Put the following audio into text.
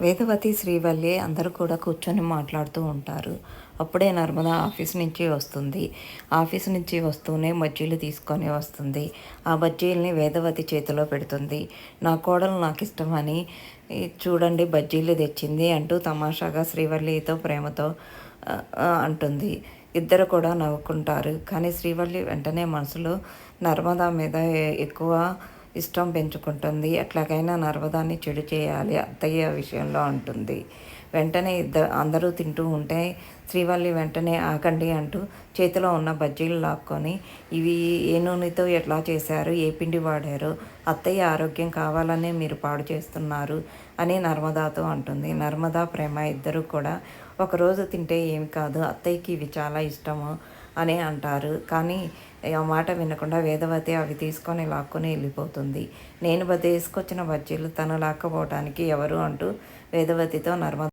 వేదవతి శ్రీవల్లి అందరూ కూడా కూర్చొని మాట్లాడుతూ ఉంటారు. అప్పుడే నర్మద ఆఫీస్ నుంచి వస్తుంది. ఆఫీస్ నుంచి వస్తూనే బజ్జీలు తీసుకొని వస్తుంది. ఆ బజ్జీల్ని వేదవతి చేతిలో పెడుతుంది. నా కోడలు నాకు ఇష్టమని చూడండి బజ్జీలు తెచ్చింది అంటూ తమాషాగా శ్రీవల్లితో ప్రేమతో అంటుంది. ఇద్దరు కూడా నవ్వుకుంటారు. కానీ శ్రీవల్లి వెంటనే మనసులో నర్మదా మీద ఎక్కువ ఇష్టం పెంచుకుంటుంది. ఎట్లాగైనా నర్వదాన్ని చెడు చేయాలి. అత్తయ్య విషయంలో అంటుంది. వెంటనే ఇద్దరు అందరూ తింటూ ఉంటే శ్రీవల్లి వెంటనే ఆకండి అంటూ చేతిలో ఉన్న బజ్జీలు లాక్కొని ఇవి ఏ నూనెతో ఎట్లా చేశారు? ఏ పిండి వాడారు? అత్తయ్య ఆరోగ్యం కావాలనే మీరు పాడు చేస్తున్నారు అని నర్మదాతో అంటుంది. నర్మదా ప్రేమ ఇద్దరు కూడా ఒకరోజు తింటే ఏమి కాదు. అత్తయ్యకి ఇవి చాలా ఇష్టము. అని అంటారు. కానీ ఆ మాట వినకుండా వేదవతి అవి తీసుకొని లాక్కొని వెళ్ళిపోతుంది. నేను బ- తీసుకొచ్చిన బజ్జీలు తను లాక్కపోవటానికి ఎవరు అంటూ వేదవతితో నర్మద